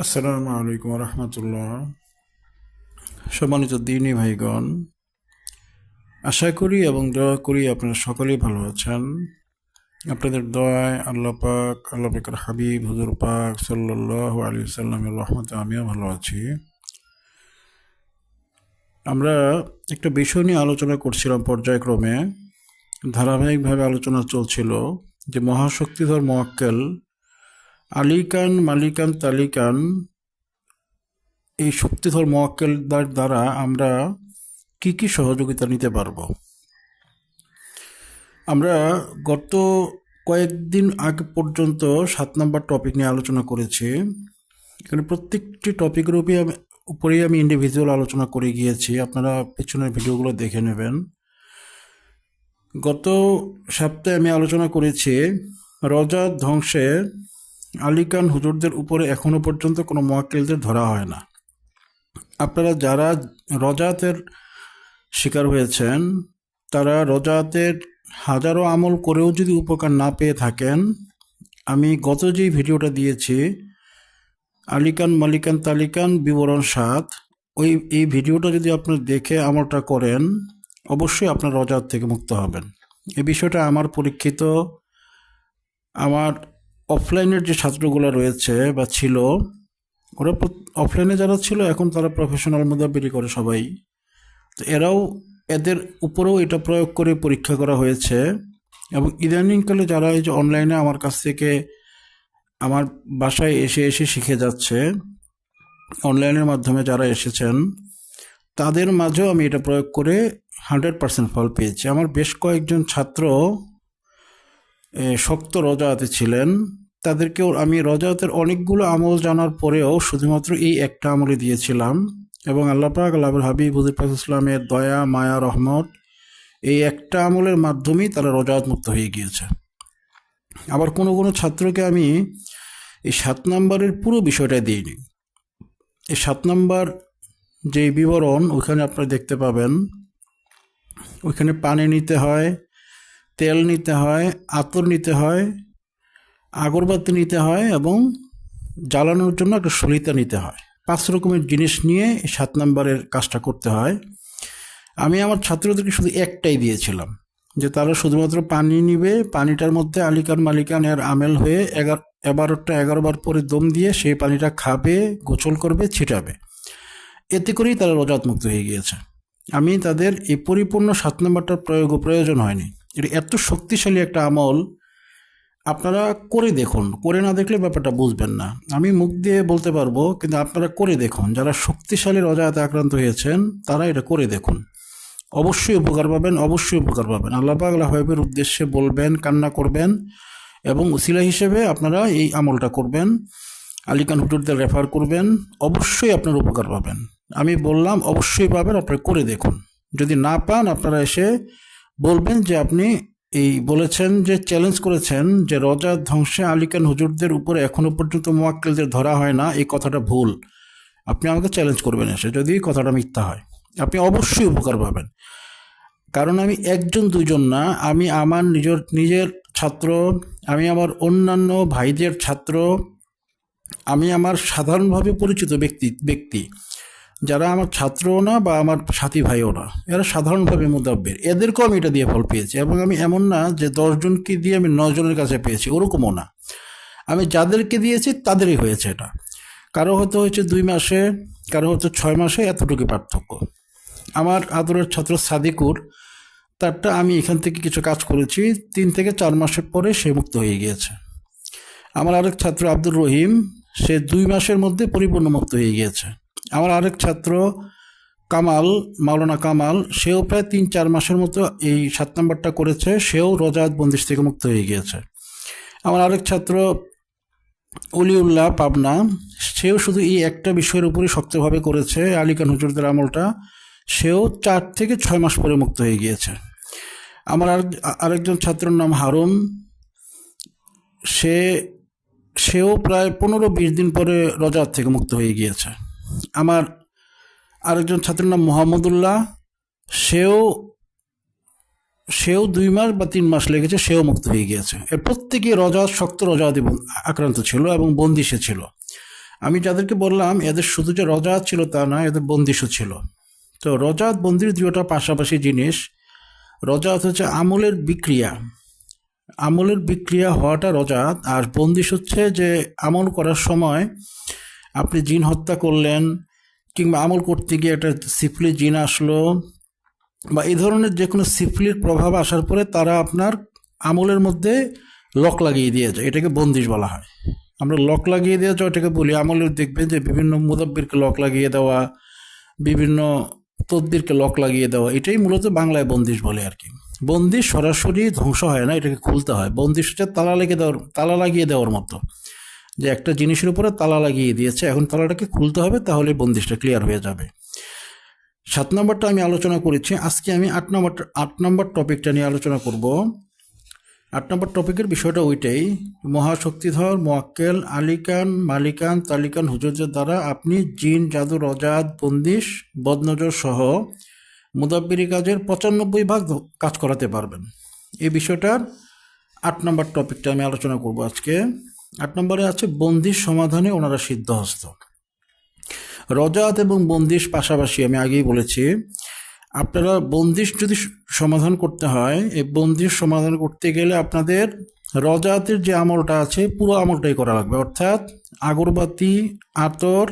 আসসালামু আলাইকুম রহমতুল্লাহ সম্মানিত দিনী ভাইগণ, আশা করি এবং দোয়া করি আপনারা সকলেই ভালো আছেন। আপনাদের দোয়ায় আল্লাহ পাক, আল্লাহ পাকের হাবিব, হুজুর পাক সাল্লাহ আলী সাল্লামের রহমতে আমিও ভালো আছি। আমরা একটা বিষয় নিয়ে আলোচনা করছিলাম পর্যায়ক্রমে। ধারাবাহিকভাবে আলোচনা চলছিল যে মহাশক্তিধর মোয়াক্কেল আলিকান, মালিকান, তালিকান এই শক্তিধর মোয়াক্কেলদার দ্বারা আমরা কি কি সহযোগিতা নিতে পারব? আমরা গত কয়েকদিন আগে পর্যন্ত সাত নম্বর টপিক নিয়ে আলোচনা করেছি। এখানে প্রত্যেকটি টপিকের উপরে আমি উপরেই আমি ইন্ডিভিজুয়াল আলোচনা করে গিয়েছি। আপনারা পিছনের ভিডিওগুলো দেখে নেবেন। গত সপ্তাহে আমি আলোচনা করেছি রজা ধ্বংসে আলিকান হুজুরদের উপরে এখনও পর্যন্ত কোনো মোয়াক্কেলদের ধরা হয় না। আপনারা যারা রজাতের শিকার হয়েছেন, তারা রজাতের হাজারো আমল করেও যদি উপকার না পেয়ে থাকেন, আমি গত যেই ভিডিওটা দিয়েছি আলিকান মালিকান তালিকান বিবরণ সাত, ওই, এই ভিডিওটা যদি আপনি দেখে আমলটা করেন, অবশ্যই আপনার রজাত থেকে মুক্ত হবেন। এ বিষয়টা আমার পরীক্ষিত, আমার অফলাইনের যে ছাত্রগুলো রয়েছে বা ছিল, ওরা অফলাইনে যারা ছিল, এখন তারা প্রফেশনাল মোদাবিরি করে সবাই। তো এরাও এদের উপরেও এটা প্রয়োগ করে পরীক্ষা করা হয়েছে। এবং ইদানিংকালে যারা এই যে অনলাইনে আমার কাছ থেকে আমার বাসায় এসে এসে শিখে যাচ্ছে অনলাইনের মাধ্যমে যারা এসেছেন, তাদের মাঝেও আমি এটা প্রয়োগ করে হান্ড্রেড পার্সেন্ট ফল পেয়েছি। আমার বেশ কয়েকজন ছাত্র শক্ত রজাতে ছিলেন। তাদেরকেও আমি রজাতের অনেকগুলো আমল জানার পরেও শুধুমাত্র এই একটা আমলে দিয়েছিলাম। এবং আল্লাহ পাক আল্লাহুল হাবিব হুজুর পাক ইসলামের দয়া, মায়া, রহমত এই একটা আমলের মাধ্যমেই তারা রজাত মুক্ত হয়ে গিয়েছে। আবার কোনো কোনো ছাত্রকে আমি এই সাত নম্বরের পুরো বিষয়টা দিইনি। এই সাত নম্বর যে বিবরণ, ওইখানে আপনারা দেখতে পাবেন। ওইখানে পানি নিতে হয়, তেল নিতে হয়, আতর নিতে হয় আগরবাতি নিতে হয় এবং জ্বালানোর জন্য একটা সলিতা নিতে হয়। পাঁচ রকমের জিনিস নিয়ে সাত নম্বরের কাজটা করতে হয়। আমি আমার ছাত্রদেরকে শুধু একটাই দিয়েছিলাম, যে তারা শুধুমাত্র পানি নিবে, পানিটার মধ্যে আলিকান মালিকান এর আমেল হয়ে এগারো এগারোটা এগারোবার পরে দম দিয়ে সেই পানিটা খাবে, গোসল করবে, ছিটাবে। এতে করেই তারা রজাত মুক্ত হয়ে গিয়েছে। আমি তাদের এই পরিপূর্ণ সাত নম্বরটার প্রয়োগ প্রয়োজন হয়নি। এটা এত শক্তিশালী একটা আমল আপনারা করে দেখুন। করে না দেখলে ব্যাপারটা বুঝবেন না। আমি মুখ দিয়ে বলতে পারব, কিন্তু আপনারা করে দেখুন। যারা শক্তিশালী রজায়াতে আক্রান্ত হয়েছেন, তারা এটা করে দেখুন। অবশ্যই উপকার পাবেন, অবশ্যই উপকার পাবেন। আল্লাহ আল্লাহ হাবিবের উদ্দেশ্যে বলবেন, কান্না করবেন এবং উসিলা হিসেবে আপনারা এই আমলটা করবেন। আলিকান হুটুরদের রেফার করবেন। অবশ্যই আপনার উপকার পাবেন। আমি বললাম, অবশ্যই পাবেন, আপনারা করে দেখুন। যদি না পান, আপনারা এসে বলবেন যে আপনি এই বলেছেন যে চ্যালেঞ্জ করেছেন যে, রজা ধ্বংসে আলিকান হুজুরদের উপরে এখনও পর্যন্ত মোয়াক্কেলদের ধরা হয় না, এই কথাটা ভুল। আপনি আমাকে চ্যালেঞ্জ করবেন এসে, যদি কথাটা মিথ্যা হয়। আপনি অবশ্যই উপকার পাবেন। কারণ আমি একজন দুজন না, আমি আমার নিজের নিজের ছাত্র, আমি আমার অন্যান্য ভাইদের ছাত্র, আমি আমার সাধারণভাবে পরিচিত ব্যক্তি ব্যক্তি। যারা আমার ছাত্রও না বা আমার সাথী ভাইও না, এরা সাধারণভাবে মুদাব্বের। এদেরকেও আমি এটা দিয়ে ফল পেয়েছি এবং আমি এমন না যে দশজনকে দিয়ে আমি নজনের কাছে পেয়েছি, ওরকমও না। আমি যাদেরকে দিয়েছি তাদেরই হয়েছে এটা। কারও হয়তো হয়েছে দুই মাসে, কারও হয়তো ছয় মাসে, এতটুকু পার্থক্য। আমার আদরের ছাত্র সাদিকুর, তারটা আমি এখান থেকে কিছু কাজ করেছি, তিন থেকে চার মাসের পরে সে মুক্ত হয়ে গিয়েছে। আমার আরেক ছাত্র আব্দুর রহিম, সে দুই মাসের মধ্যে পরিপূর্ণ মুক্ত হয়ে গিয়েছে। আমার আরেক ছাত্র, কামাল, মাওলানা কামাল, সেও প্রায় তিন, চার মাসের মতো এই সাত নম্বরটা করেছে, সেও রজাত বন্দিশ থেকে মুক্ত হয়ে গিয়েছে। আমার আরেক ছাত্র, অলিউল্লাহ পাবনা, সেও শুধু এই একটা বিষয়ের উপরই শক্তভাবে করেছে, আলী আলিকান হুজুরদের আমলটা, সেও চার থেকে ছয় মাস পরে মুক্ত হয়ে গিয়েছে। আমার আরেক আরেকজন ছাত্রের নাম হারুন, সে, সেও প্রায় পনেরো, বিশ দিন পরে রজাত থেকে মুক্ত হয়ে গিয়েছে। আমার আরেকজন ছাত্রের নাম মোহাম্মদুল্লাহ। সেও সেও দুই মাস বা তিন মাস লেগেছে, সেও মুক্ত হয়ে গিয়েছে। এর প্রত্যেকে রজা, শক্ত রজা আক্রান্ত ছিল এবং বন্দিশে ছিল। আমি যাদেরকে বললাম, এদের শুধু যে রজাত ছিল তা না এদের বন্দিশও ছিল। তো রজাত বন্দির দুটা পাশাপাশি জিনিস রজাত হচ্ছে আমলের বিক্রিয়া। আমলের বিক্রিয়া হওয়াটা রজাত আর বন্দিশ হচ্ছে যে আমল করার সময় আপনি জিন হত্যা করলেন, কিংবা আমল করতে গিয়ে একটা সিফলি জিন আসলো, বা এই ধরনের যে কোনো সিফলির প্রভাব আসার পরে তারা আপনার আমলের মধ্যে লক লাগিয়ে দিয়ে যায় এটাকে বন্দিশ বলা হয়। আমরা লক লাগিয়ে দেওয়া এটাকে বলি আমলের দেখবেন যে বিভিন্ন মুদাব্বিরকে লক লাগিয়ে দেওয়া, বিভিন্ন তদ্বিরকে লক লাগিয়ে দেওয়া, এটাই মূলত বাংলায় বন্দিশ বলে আর কি। বন্দিশ সরাসরি ধ্বংস হয় না, এটাকে খুলতে হয়। বন্দিশ হচ্ছে তালা লেগে দেওয়ার, তালা লাগিয়ে দেওয়ার মতো। যে একটা জিনিসের উপরে তালা লাগিয়ে দিয়েছে, এখন তালাটাকে খুলতে হবে তাহলে বন্দিশটা ক্লিয়ার হয়ে যাবে। সাত নম্বরটা আমি আলোচনা করেছি। আজকে আমি আট নম্বর আট নম্বর টপিকটা নিয়ে আলোচনা করব। আট নম্বর টপিকের বিষয়টা ওইটাই, মহাশক্তিধর, মোয়াক্কেল আলিকান মালিকান তালিকান হুজুরদের দ্বারা আপনি জিন, জাদু রজাদ বন্দিশ, বদনজর সহ মুদাব্বিরি কাজের পঁচানব্বই ভাগ কাজ করাতে পারবেন। এই বিষয়টার আট নম্বর টপিকটা আমি আলোচনা করব আজকে। আট নম্বরে আছে বন্দিশ সমাধানে ওনারা সিদ্ধহস্ত। রজাত এবং বন্দিশ পাশাপাশি আমি আগেই বলেছি, আপনারা বন্দিশ যদি সমাধান করতে হয়, এই বন্দিশ সমাধান করতে গেলে আপনাদের রজাতের যে আমলটা আছে, পুরো আমলটাই করা লাগবে। অর্থাৎ আগরবাতি, আতর,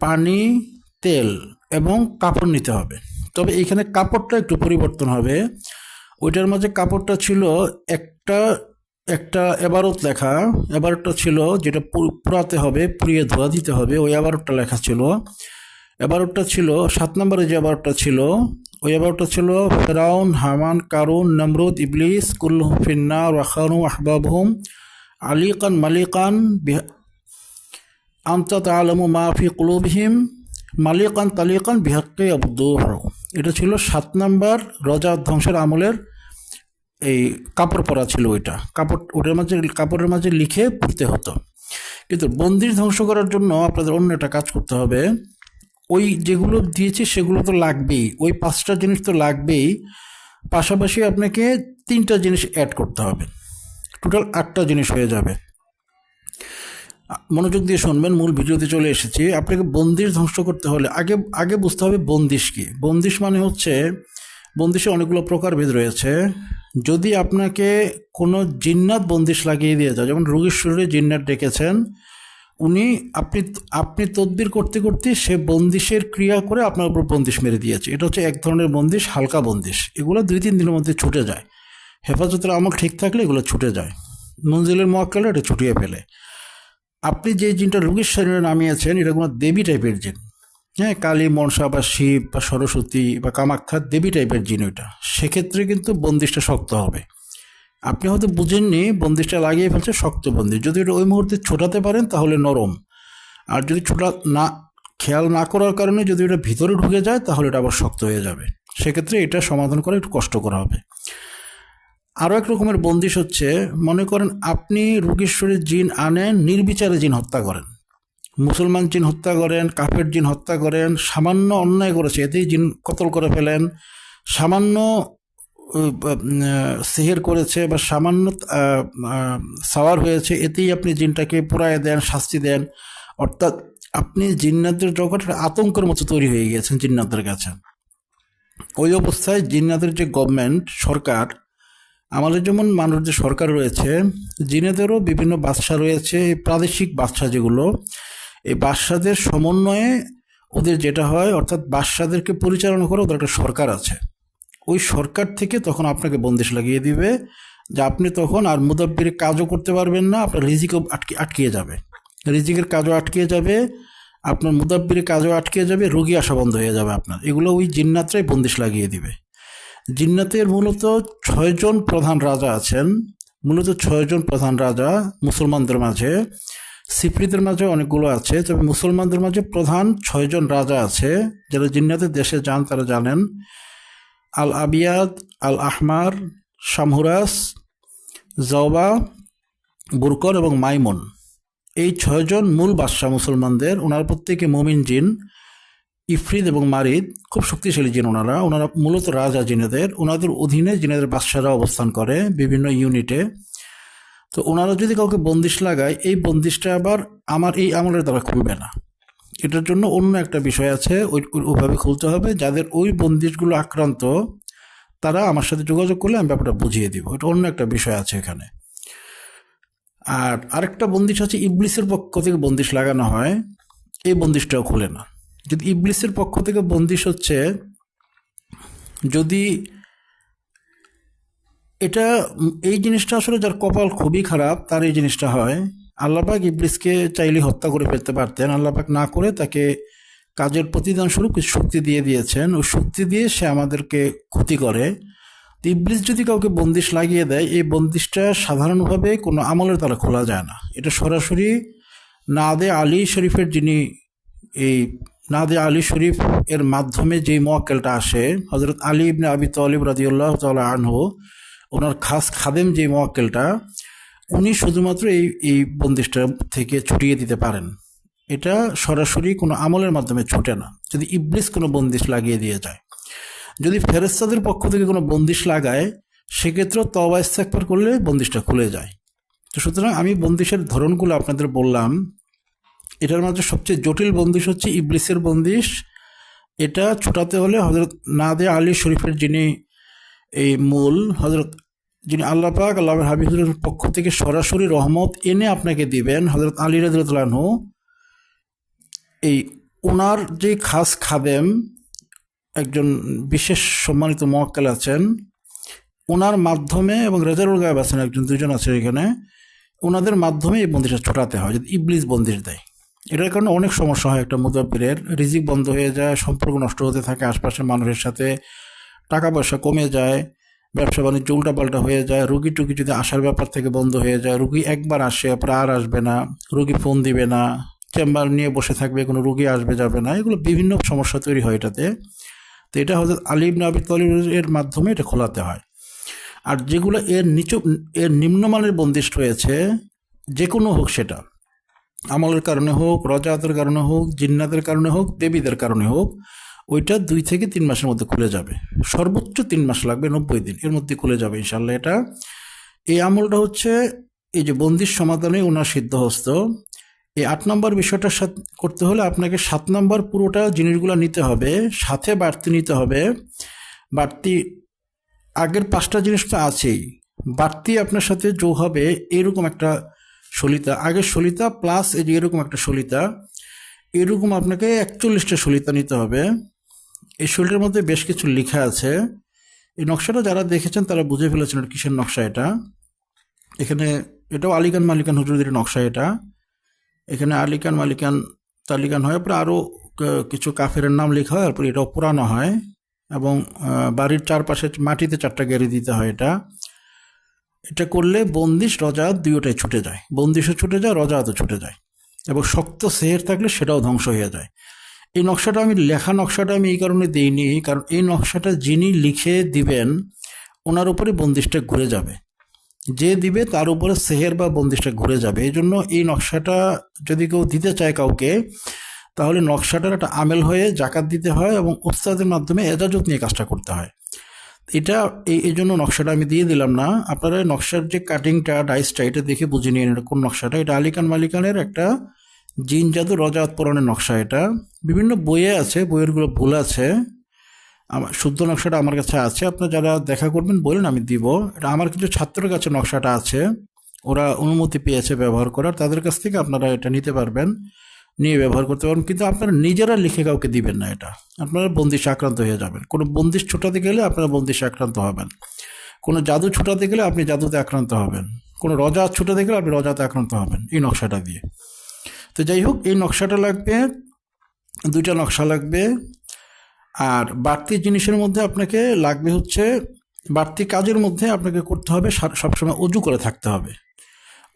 পানি, তেল এবং কাপড় নিতে হবে। তবে এখানে কাপড়টা একটু পরিবর্তন হবে। ওইটার মাঝে কাপড়টা ছিল একটা একটা এবারত লেখা এবারটা ছিল যেটা পুরাতে হবে, পুড়িয়ে ধোয়া দিতে হবে, ওই এবারটা লেখা ছিল। এবারটা ছিল, সাত নম্বরে যে এবারটা ছিল, ওই এবারটা ছিল, ফেরাউন, হামান, কারুন, নমরুদ, ইবলিস কুল্লুম ফিন্না রাখানু আহবাবহুম, আলিকান, মালিকান আমতা তালামু মাফি কুলুবহিম, মালিকান, তালিকান, বিহাক্কে আবুদ্দুহ এটা ছিল সাত নম্বর রজা ধ্বংসের আমলের এই কাপড় পরা ছিল ওইটা। কাপড়, ওটার মাঝে, কাপড়ের মাঝে লিখে পড়তে হতো। কিন্তু বন্দির ধ্বংস করার জন্য আপনাদের অন্য একটা কাজ করতে হবে। ওই যেগুলো দিয়েছি সেগুলো তো লাগবেই। ওই পাঁচটা জিনিস তো লাগবেই। পাশাপাশি আপনাকে তিনটা জিনিস অ্যাড করতে হবে। টোটাল আটটা জিনিস হয়ে যাবে। মনোযোগ দিয়ে শুনবেন, মূল ভিডিওতে চলে এসেছি। আপনাকে বন্দিশ ধ্বংস করতে হলে আগে আগে বুঝতে হবে বন্দিশ কি। বন্দিশ মানে হচ্ছে বন্দিশে অনেকগুলো প্রকারভেদ রয়েছে। যদি আপনাকে কোনো জিন্নাত বন্দিশ লাগিয়ে দিয়ে যায়, যেমন রোগীর শরীরে জিন্নাত ডেকেছেন, উনি আপনি আপনি তদবির করতে করতে সে বন্দিশের ক্রিয়া করে আপনার উপর বন্দিশ মেরে দিয়েছে। এটা হচ্ছে এক ধরনের বন্দিশ, হালকা বন্দিশ। এগুলো দুই, তিন দিনের মধ্যে ছুটে যায়। হেফাজতের আমল ঠিক থাকলে এগুলো ছুটে যায়। মঞ্জিলের মোয়াক্কালে এটা ছুটিয়ে ফেলে। আপনি যে জিনটা রোগীর শরীরে নামিয়েছেন, এটা কোনো দেবী টাইপের জিন। হ্যাঁ কালী, মনসা বা শিব বা সরস্বতী বা কামাখ্যা দেবী টাইপের জিন ওইটা। সেক্ষেত্রে কিন্তু বন্দিশটা শক্ত হবে। আপনি হয়তো বুঝেননি, বন্দিশটা লাগিয়ে ফেলছে শক্ত বন্দিশ যদি এটা ওই মুহূর্তে ছোটাতে পারেন তাহলে নরম। আর যদি ছোটা না, খেয়াল না করার কারণে যদি এটা ভিতরে ঢুকে যায় তাহলে এটা আবার শক্ত হয়ে যাবে। সেক্ষেত্রে এটা সমাধান করা একটু কষ্ট করা হবে। আরও এক রকমের বন্দিশ হচ্ছে, মনে করেন আপনি রোগীর শরীর জিন আনেন, নির্বিচারে জিন হত্যা করেন। মুসলমান জিন হত্যা করেন, কাফের জিন হত্যা করেন, সামান্য অন্যায় করেছে, এতেই জিন কতল করে ফেলেন, সামান্য সেহের করেছে বা সামান্য সাওয়ার হয়েছে, এতেই আপনি জিনটাকে পুরায় দেন, শাস্তি দেন। অর্থাৎ আপনি জিন্নাতের জগৎ আতঙ্কের মতো তৈরি হয়ে গিয়েছেন জিন্নাতের কাছে। ওই অবস্থায় জিন্নাদের যে গভর্নমেন্ট সরকার, আমাদের যেমন মানুষ যে সরকার রয়েছে, জিনেদেরও বিভিন্ন বাদশা রয়েছে, প্রাদেশিক বাদশা যেগুলো এই বাদশাদের সমন্বয়ে ওদের যেটা হয়, অর্থাৎ বাদশাদেরকে পরিচালনা করে ওদের একটা সরকার আছে। ওই সরকার থেকে তখন আপনাকে বন্দিশ লাগিয়ে দিবে যে আপনি তখন আর মুদাব্বিরের কাজও করতে পারবেন না, আপনার রিজিকও আটকে, আটকিয়ে যাবে। রিজিকের কাজও আটকিয়ে যাবে, আপনার মুদাব্বিরের কাজও আটকে যাবে, রোগী আসা বন্ধ হয়ে যাবে আপনার। এগুলো ওই জিন্নাতরাই বন্দিশ লাগিয়ে দিবে। জিন্নাতের মূলত ছয়জন প্রধান রাজা আছেন। মূলত ছয়জন প্রধান রাজা মুসলমানদের মাঝে। সিপ্রিদের মাঝে অনেকগুলো আছে, তবে মুসলমানদের মাঝে প্রধান ছয়জন রাজা আছে, যারা জিন্নাতের দেশে যান তারা জানেন। আল আবিয়াদ আল আহমার শামহুরাস জওবা বুরকর এবং মাইমন। এই ছয়জন মূল বাদশাহ মুসলমানদের। ওনার প্রত্যেকে মমিন জিন, ইফরিদ এবং মারিদ, খুব শক্তিশালী জিন ওনারা। ওনারা মূলত রাজা জিনেদের। ওনাদের অধীনে জিনেদের বাদশারা অবস্থান করে বিভিন্ন ইউনিটে। তো ওনারা যদি কাউকে বন্দিশ লাগায়, এই বন্দিশটা আবার আমার এই আমলের দ্বারা খুলবে না। এটার জন্য অন্য একটা বিষয় আছে, ওই ওই- ওইভাবে খুলতে হবে। যাদের ওই বন্দিশগুলো আক্রান্ত, তারা আমার সাথে যোগাযোগ করলে আমি ব্যাপারটা বুঝিয়ে দিব। এটা অন্য একটা বিষয় আছে এখানে। আর আরেকটা বন্দিশ আছে, ইবলিসের পক্ষ থেকে বন্দিশ লাগানো হয়। এই বন্দিশটাও খুলে না। যদি ইবলিসের পক্ষ থেকে বন্দিশ হচ্ছে, যদি এটা এই জিনিসটা আসলে যার কপাল খুবই খারাপ, তার এই জিনিসটা হয়। আল্লাপাক ইবলিসকে চাইলে হত্যা করে ফেলতে পারতেন। আল্লাপাক না করে তাকে কাজের প্রতিদান স্বরূপ কিছু শক্তি দিয়ে দিয়েছেন। ওই শক্তি দিয়ে সে আমাদেরকে ক্ষতি করে। ইবলিস যদি কাউকে বন্দিশ লাগিয়ে দেয়, এই বন্দিশটা সাধারণভাবে কোনো আমলের দ্বারা খোলা যায় না। এটা সরাসরি নাদে আলী শরীফের যিনি এই নাদে আলী শরীফ এর মাধ্যমে যে মোয়াক্কেলটা আসে হজরত আলী ইবনে আবি তলিব রাজিউল্লাহ তাল্লাহ আনহু ওনার খাস খাদেম যে মোয়াক্কেলটা উনি শুধুমাত্র এই এই বন্দিশটা থেকে ছুটিয়ে দিতে পারেন। এটা সরাসরি কোনো আমলের মাধ্যমে ছুটে না। যদি ইবলিস কোনো বন্দিশ লাগিয়ে দিয়ে যায়। যদি ফেরেস্তাদের পক্ষ থেকে কোনো বন্দিশ লাগায়, সেক্ষেত্রেও তবা ইস্তেকবার করলে বন্দিশটা খুলে যায়। তো সুতরাং আমি বন্দিশের ধরনগুলো আপনাদের বললাম। এটার মধ্যে সবচেয়ে জটিল বন্দিশ হচ্ছে ইবলিসের বন্দিশ। এটা ছুটাতে হলে হজরত নাদে আলী শরীফের যিনি এই মূল হজরত যিনি আল্লাহ পাক, আল্লাহ হাবিবুর পক্ষ থেকে সরাসরি রহমত এনে আপনাকে দিবেন হজরত আলী রাজু এই ওনার যে খাস খাদেম, একজন বিশেষ সম্মানিত মোয়াক্কেল আছেন ওনার মাধ্যমে এবং রেজারুল গায়েব আছেন, একজন দুজন আছে এখানে ওনাদের মাধ্যমে এই বন্দিশটা ছোটাতে হয়, যদি ইবলিস বন্দিশ দেয়। এটার কারণে অনেক সমস্যা হয়, একটা মুদাব্বিরের। রিজিক বন্ধ হয়ে যায়, সম্পর্ক নষ্ট হতে থাকে, আশপাশের মানুষের সাথে টাকা পয়সা কমে যায়, ব্যবসা বাণিজ্য উল্টাপাল্টা হয়ে যায়, রুগী টুগি যদি আসার ব্যাপার থেকে বন্ধ হয়ে যায়, রুগী একবার আসে পরে আর আসবে না, রুগী ফোন দিবে না, চেম্বার নিয়ে বসে থাকবে, কোনো রুগী আসবে, যাবে না, এগুলো বিভিন্ন সমস্যা তৈরি হয় এটাতে। তো এটা হয়তো আলিম নাবি তলিব এর মাধ্যমে এটা খোলাতে হয়। আর যেগুলো এর নিচু, এর নিম্নমানের বন্দিশ রয়েছে যে কোনো হোক সেটা। আমলের কারণে হোক, রজাতের কারণে হোক, জিন্নাতের কারণে হোক, দেবীদের কারণে হোক ওইটা দুই থেকে তিন মাসের মধ্যে খুলে যাবে। সর্বোচ্চ তিন মাস লাগবে, নব্বই দিন। এর মধ্যে খুলে যাবে ইনশাল্লাহ এটা। এই আমলটা হচ্ছে এই যে বন্দির সমাধানে ওনার সিদ্ধহস্ত। এই আট নম্বর বিষয়টার সাথে করতে হলে আপনাকে সাত নম্বর পুরোটা জিনিসগুলো নিতে হবে। সাথে বাড়তি নিতে হবে। বাড়তি, আগের পাঁচটা জিনিস তো আছেই। বাড়তি আপনার সাথে যোগ হবে এরকম একটা সলিতা। আগের সলিতা প্লাস এই যে এরকম একটা সলিতা। এরকম আপনাকে একচল্লিশটা সলিতা নিতে হবে। এই শরীরের মধ্যে বেশ কিছু লেখা আছে। এই নকশাটা যারা দেখেছেন তারা বুঝে ফেলেছেন কিসের নকশা এটা। এখানে এটাও আলিকান মালিকান হুজুরদের নকশা এটা। এখানে আলিকান মালিকান তালিকান হয় পরে আরও কিছু কাফের নাম লেখা হয়, তারপরে এটাও পুরানো হয় এবং বাড়ির চারপাশে মাটিতে চারটা গেড়ে দিতে হয় এটা। এটা করলে বন্দিশ রজাত দুইটাই ছুটে যায়। বন্দিশও ছুটে যায়, রজাতও ছুটে যায় এবং শক্ত সেহের থাকলে সেটাও ধ্বংস হয়ে যায়। এই নকশাটা আমি, লেখা নকশাটা আমি এই কারণে দিইনি, কারণ এই নকশাটা যিনি লিখে দিবেন, ওনার উপরে বন্দিশটা ঘুরে যাবে। যে দিবে, তার উপরে সেহের বা বন্দিশটা ঘুরে যাবে। এই জন্য এই নকশাটা যদি কেউ দিতে চায় কাউকে, তাহলে নকশাটার একটা আমেল হয়ে জাকাত দিতে হয় এবং উস্তাদের মাধ্যমে এজাজত নিয়ে কাজটা করতে হয়। এটা, এই জন্য নকশাটা আমি দিয়ে দিলাম না। আপনারা নকশার যে কাটিংটা ডাইসটা এটা দেখে বুঝে নিন কোন নকশাটা। এটা আলিকান মালিকানের একটা জিন জাদু, রজাত পরনের নকশা এটা। বিভিন্ন বইয়ে আছে, বইয়েরগুলো ভুল আছে। আমার শুদ্ধ নকশাটা আমার কাছে আছে, আপনারা যারা দেখা করবেন বলেন আমি দিব। এটা আমার কিছু ছাত্রের কাছে নকশাটা আছে। ওরা অনুমতি পেয়েছে ব্যবহার করার, তাদের কাছ থেকে আপনারা এটা নিতে পারবেন, নিয়ে ব্যবহার করতে পারবেন, কিন্তু আপনারা নিজেরা লিখে কাউকে দিবেন না এটা। আপনারা বন্দিশে আক্রান্ত হয়ে যাবেন। কোনো বন্দিশ ছোটাতে গেলে আপনারা বন্দিশে আক্রান্ত হবেন। কোনো জাদু ছোটাতে গেলে আপনি জাদুতে আক্রান্ত হবেন। কোনো রজা ছোটাতে গেলে আপনি রজাতে আক্রান্ত হবেন, এই নকশাটা দিয়ে। তো যাই হোক, এই নকশাটা লাগবে, দুইটা নকশা লাগবে। আর বাড়তি জিনিসের মধ্যে আপনাকে লাগবে হচ্ছে, বাড়তি কাজের মধ্যে আপনাকে করতে হবে সবসময় অজু করে থাকতে হবে।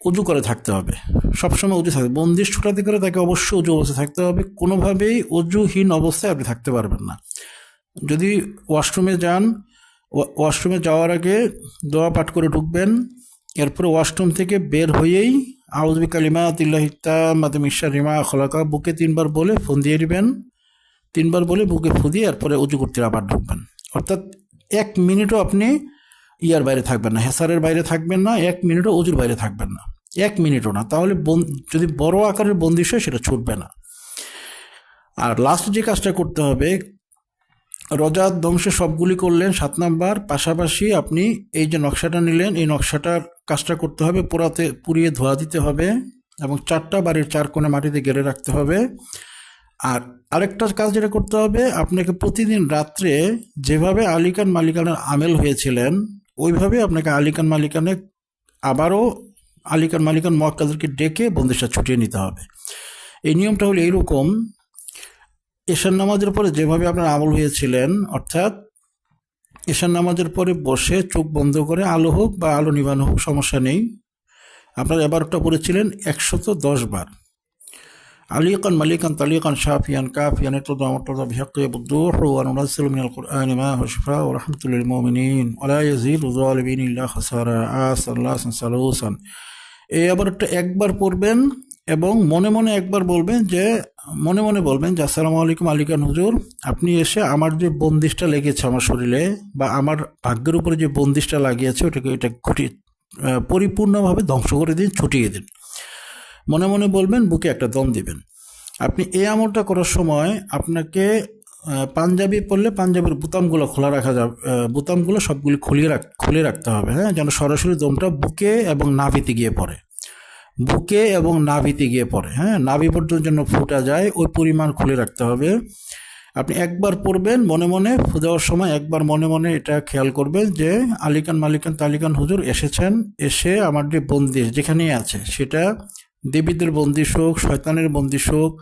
উজু করে থাকতে হবে। সবসময় উজু থাকবে বন্দিশ ছোটাতে করে তাকে অবশ্যই উজু অবস্থায় থাকতে হবে। কোনোভাবেই অজুহীন অবস্থায় আপনি থাকতে পারবেন না। যদি ওয়াশরুমে যান ওয়া- ওয়াশরুমে যাওয়ার আগে দোয়া পাঠ করে ঢুকবেন, এরপরে ওয়াশরুম থেকে বের হয়েই আউজবি কালিমা তিল্লাহিতা মাদমিশা রিমা খলাকা। বুকে তিনবার বলে ফোন দিয়ে দিবেন। তিনবার বলে বুকে ফু দিয়ে এরপরে উজু করতে আবার ঢুকবেন। অর্থাৎ এক মিনিটও আপনি ইয়ার বাইরে থাকবেন না, হেসারের বাইরে থাকবেন না, এক মিনিটও অজুর বাইরে থাকবেন না। এক মিনিটও না। তাহলে যদি বড় আকারের বন্দিশ হয়, সেটা ছুটবে না। আর লাস্ট যে কাজটা করতে হবে রজাত ধ্বংসে সবগুলি করলেন সাত নাম্বার, পাশাপাশি আপনি এই যে নকশাটা নিলেন, এই নকশাটার কাজটা করতে হবে, পোড়াতে, পুড়িয়ে ধোয়া দিতে হবে এবং চারটা বাড়ির চার কোণে মাটিতে গেড়ে রাখতে হবে। আর আরেকটা কাজ যেটা করতে হবে, আপনাকে প্রতিদিন রাত্রে যেভাবে আলিকান মালিকানের আমেল হয়েছিলেন, ওইভাবে আপনাকে আলিকান মালিকানে আবারও আলিকান মালিকান মক্কাদেরকে ডেকে বন্দিশা ছুটিয়ে নিতে হবে। এই নিয়মটা হলো এইরকম এশার নামাজের পরে যেভাবে আপনার আমল হয়েছিলেন, অর্থাৎ এশার নামাজের পরে বসে চোখ বন্ধ করে আলো হোক বা আলো নিবানো হোক, সমস্যা নেই। আপনার এবারটা পড়েছিলেন একশত দশ বার। আলিকান মালিকান তালিকান শাহিয়ান কাফিয়ান এই এবারটা একবার পড়বেন এবং মনে মনে একবার বলবেন যে, মনে মনে বলবেন যে, আসসালামু আলাইকুম, আলিকান হুজুর। আপনি এসে আমার যে বন্দিশটা লেগেছে আমার শরীরে বা আমার ভাগ্যের উপরে যে বন্দিশটা লাগিয়েছে, ওটাকে, এটা ঘটি পরিপূর্ণভাবে ধ্বংস করে দিন, ছুটিয়ে দিন। মনে মনে বলবেন, বুকে একটা দম দিবেন। আপনি এই আমলটা করার সময় আপনাকে পাঞ্জাবি পরলে পাঞ্জাবির বোতামগুলো খোলা রাখা যাবে বোতামগুলো সবগুলি খুলিয়ে রাখ, খুলে রাখতে হবে হ্যাঁ? যেন সরাসরি দমটা বুকে এবং নাভিতে গিয়ে পড়ে। বুকে এবং নাভিতে গিয়ে পড়ে হ্যাঁ? নাভি পর্যন্ত যেন ফুটা যায়, ওই পরিমাণ খুলে রাখতে হবে। আপনি একবার পড়বেন মনে মনে দেওয়ার সময় একবার মনে মনে এটা খেয়াল করবেন যে আলিকান মালিকান তালিকান হুজুর এসেছেন, এসে আমার যে বন্দিশ যেখানেই আছে, সেটা দেবীদের বন্দিশ হোক, শয়তানের বন্দিশ হোক,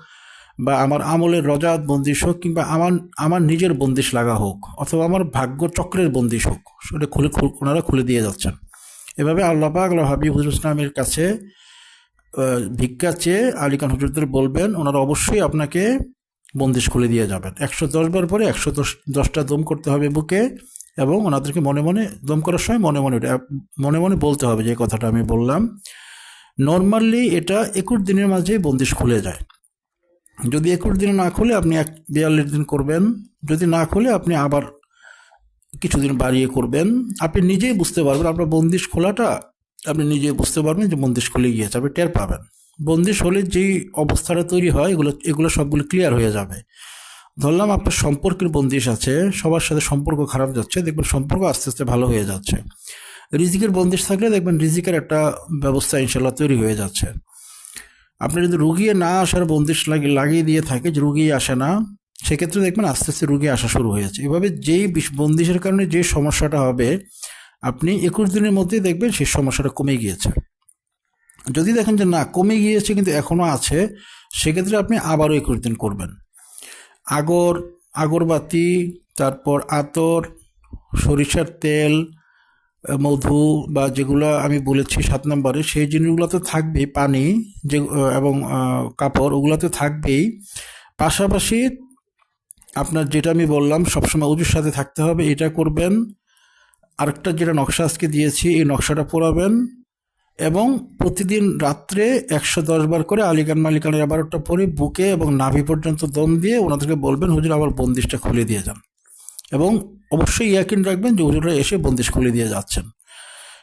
বা আমার আমলের রজাত বন্দিশ হোক, কিংবা আমার আমার নিজের বন্দিশ লাগা হোক, অথবা আমার ভাগ্য চক্রের বন্দিশ হোক, সেটা খুলে ওনারা খুলে দিয়ে যাচ্ছেন। এভাবে আল্লাহ পাক আল্লাহ হাবিব হুজুর ইসলামের কাছে ভিক্ষা চেয়ে আলিকান হুজুরদের বলবেন, ওনারা অবশ্যই আপনাকে বন্দিশ খুলে দিয়ে যাবেন। একশো দশ বার পরে একশো দশ, দশটা দম করতে হবে বুকে এবং ওনাদেরকে মনে মনে দম করার সময় মনে মনে মনে মনে বলতে হবে যে কথাটা আমি বললাম। নর্মালি এটা একুশ দিনের মাঝে বন্দিশ খুলে যায়। যদি একুশ দিনে না খুলে আপনি এক, বিয়াল্লিশ দিন করবেন, যদি না খুলে আপনি আবার কিছুদিন বাড়িয়ে করবেন। আপনি নিজেই বুঝতে পারবেন আপনার বন্দিশ খোলাটা আপনি নিজে বুঝতে পারবেন যে বন্দিশ খুলে গিয়েছে, আপনি টের পাবেন। বন্দিশ হলে যেই অবস্থাটা তৈরি হয়, এগুলো এগুলো সবগুলো ক্লিয়ার হয়ে যাবে। ধরলাম আপনার সম্পর্কের বন্দিশ আছে, সবার সাথে সম্পর্ক খারাপ যাচ্ছে, দেখবেন সম্পর্ক আস্তে আস্তে ভালো হয়ে যাচ্ছে। রিজিকের বন্দিশ থাকলে দেখবেন রিজিকের একটা ব্যবস্থা ইনশাল্লাহ তৈরি হয়ে যাচ্ছে। আপনি যদি রুগী না আসার বন্দিশ লাগিয়ে লাগিয়ে দিয়ে থাকে যে রুগিয়ে আসে না, সেক্ষেত্রে দেখবেন আস্তে আস্তে রুগী আসা শুরু হয়েছে এভাবে যেই বন্দিশের কারণে যে সমস্যাটা হবে আপনি একুশ দিনের মধ্যেই দেখবেন সেই সমস্যাটা কমে গিয়েছে। যদি দেখেন যে না, কমে গিয়েছে কিন্তু এখনও আছে, সেক্ষেত্রে আপনি আবারও একুশ দিন করবেন। আগর, আগরবাতি, তারপর আতর, সরিষার তেল, মধু বা যেগুলো আমি বলেছি সাত নম্বরে, সেই জিনিসগুলো তো থাকবেই, পানি যে, এবং কাপড় ওগুলো তো থাকবেই। পাশাপাশি আপনার যেটা আমি বললাম, সবসময় উজুর সাথে থাকতে হবে, এটা করবেন। আরেকটা যেটা নকশা আজকে দিয়েছি, এই নকশাটা পড়াবেন এবং প্রতিদিন রাত্রে একশো দশ বার করে আলিকান মালিকানের এবারটা পরে বুকে এবং নাভি পর্যন্ত দম দিয়ে ওনাদেরকে বলবেন, হুজুর, আমার বন্দিশটা খুলে দিয়ে যান। এবং অবশ্যই ইয়াকিন রাখবেন যে হুজুররা এসে বন্দিশ খুলে দিয়ে যাচ্ছেন।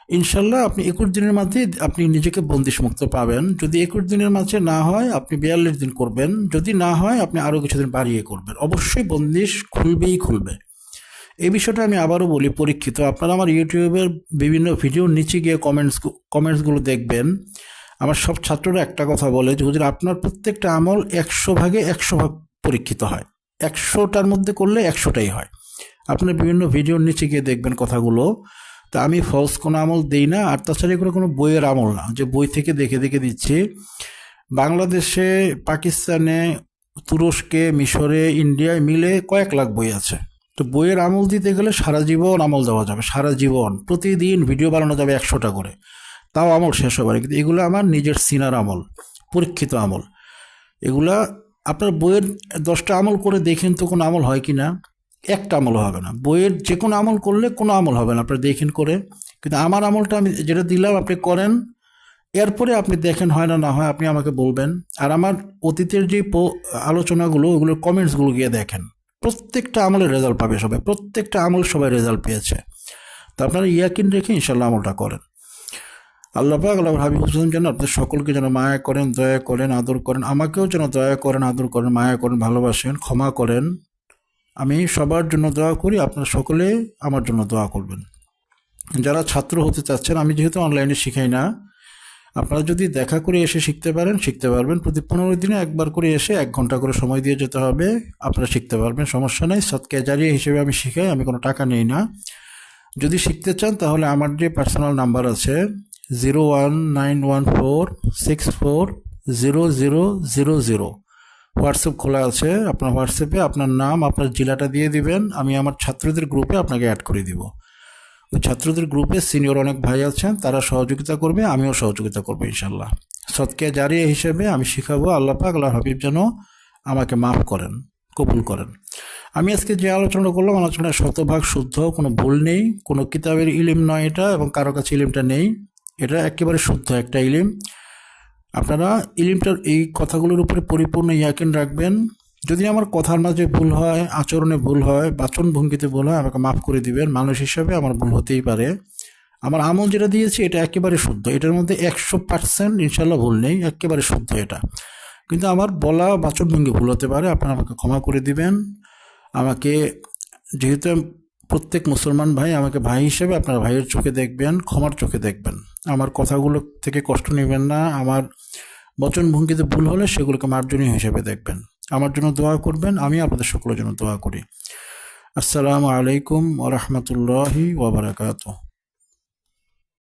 ইনশাল্লাহ আপনি একুশ দিনের মাঝে আপনি নিজেকে বন্দিশ মুক্ত পাবেন। যদি একুশ দিনের মাঝে না হয়, আপনি বিয়াল্লিশ দিন করবেন। যদি না হয়, আপনি আরও কিছুদিন বাড়িয়ে করবেন। অবশ্যই বন্দিশ খুলবেই খুলবে। এই বিষয়টা আমি আবারও বলি, পরীক্ষিত। আপনারা আমার ইউটিউবের বিভিন্ন ভিডিওর নিচে গিয়ে কমেন্টস কমেন্টসগুলো দেখবেন। আমার সব ছাত্ররা একটা কথা বলে যে, হুজুর, আপনার প্রত্যেকটা আমল একশো ভাগে একশো ভাগ পরীক্ষিত হয়। একশোটার মধ্যে করলে একশোটাই হয়। আপনার বিভিন্ন ভিডিওর নিচে গিয়ে দেখবেন কথাগুলো। তা আমি ফলস কোনো আমল দিই না, আর তাছাড়া এগুলো কোনো বইয়ের আমল না। যে বই থেকে দেখে দেখে দিচ্ছি, বাংলাদেশে, পাকিস্তানে, তুরস্কে, মিশরে, ইন্ডিয়ায় মিলে কয়েক লাখ বই আছে। তো বইয়ের আমল দিতে গেলে সারা জীবন আমল দেওয়া যাবে, সারা জীবন। প্রতিদিন ভিডিও বানানো যাবে একশোটা করে। তাও আমল শেষ হবে। কিন্তু এগুলো আমার নিজের সিনার আমল, পরীক্ষিত আমল। এগুলা আপনার বইয়ের দশটা আমল করে দেখেন তো কোনো আমল হয় কি না একটা আমল হবে না। বইয়ের যে কোনো আমল করলে কোনো আমল হবে না। আপনার দেখেন করে। কিন্তু আমার আমলটা আমি যেটা দিলাম, আপনি করেন। এরপরে আপনি দেখেন হয় না না হয় আপনি আমাকে বলবেন। আর আমার অতীতের যে আলোচনাগুলো, ওগুলোর কমেন্টসগুলো গিয়ে দেখেন। প্রত্যেকটা আমলের রেজাল্ট পাবে সবাই, প্রত্যেকটা আমল সবাই রেজাল্ট পেয়েছে। তা আপনারা ইয়াকিন রেখে ইনশাল্লাহ আমলটা করেন। আল্লাহ পাক, আল্লাহ হাবিব হোসেন যেন আপনাদের সকলকে যেন মায়া করেন, দয়া করেন, আদর করেন, আমাকেও যেন দয়া করেন, আদর করেন, মায়া করেন, ভালোবাসেন, ক্ষমা করেন। আমি সবার জন্য দোয়া করি, আপনারা সকলে আমার জন্য দোয়া করবেন। যারা ছাত্র হতে চাচ্ছেন, আমি যেহেতু অনলাইনে শিখাই না আপনারা যদি দেখা করে এসে শিখতে পারেন, শিখতে পারবেন। প্রতি পনেরো দিনে একবার করে এসে এক ঘণ্টা করে সময় দিয়ে যেতে হবে। আপনারা শিখতে পারবেন, সমস্যা নেই। সৎকে জারিয়ে হিসেবে আমি শিখাই আমি কোনো টাকা নেই না। যদি শিখতে চান তাহলে আমার যে পার্সোনাল নাম্বার আছে zero one nine one four six four zero zero zero zero WhatsApp খোলা আছে, আপনার হোয়াটসঅ্যাপে আপনার নাম, আপনার জেলাটা দিয়ে দিবেন। আমি আমার ছাত্রদের গ্রুপে আপনাকে অ্যাড করে দিব। ছাত্রদের গ্রুপে সিনিয়র অনেক ভাই আছেন, তারা সহযোগিতা করবে, আমিও সহযোগিতা করব ইনশাল্লাহ। সৎকে জারিয়া হিসেবে আমি শিখাবো, আল্লাহ পাক আল্লাহ হাবিব যেন আমাকে মাফ করেন, কবুল করেন। আমি আজকে যে আলোচনা করলাম আলোচনায় শতভাগ শুদ্ধ, কোনো ভুল নেই, কোনো কিতাবের ইলিম নয় এটা, এবং কারও কাছে ইলিমটা নেই, এটা একেবারে শুদ্ধ একটা ইলিম। আপনারা ইলিমটার এই কথাগুলোর উপরে পরিপূর্ণ ইয়াকিন রাখবেন যদি আমার কথার মাঝে ভুল হয়, আচরণে ভুল হয়, বাচন ভঙ্গিতে ভুল হয়, আমাকে মাফ করে দিবেন। মানুষ হিসাবে আমার ভুল হতেই পারে। আমার আমল যেটা দিয়েছি, এটা একেবারে শুদ্ধ। এটার মধ্যে একশো পার্সেন্ট ইনশাল্লাহ ভুল নেই, একেবারে শুদ্ধ এটা। কিন্তু আমার বলা বাচনভঙ্গি ভুল হতে পারে, আপনারা আমাকে ক্ষমা করে দিবেন। আমাকে, যেহেতু প্রত্যেক মুসলমান ভাই, আমাকে ভাই হিসেবে আপনার ভাইয়ের চোখে দেখবেন, ক্ষমার চোখে দেখবেন। আমার কথাগুলো থেকে কষ্ট নেবেন না। আমার বচনভঙ্গিতে ভুল হলে সেগুলোকে মার্জনীয় হিসেবে দেখবেন। আমার জন্য দোয়া করবেন আমি আপনাদের সকলের জন্য দোয়া করি। আসসালামু আলাইকুম ওরহমতুল্লাহি ওবরাকাতুহ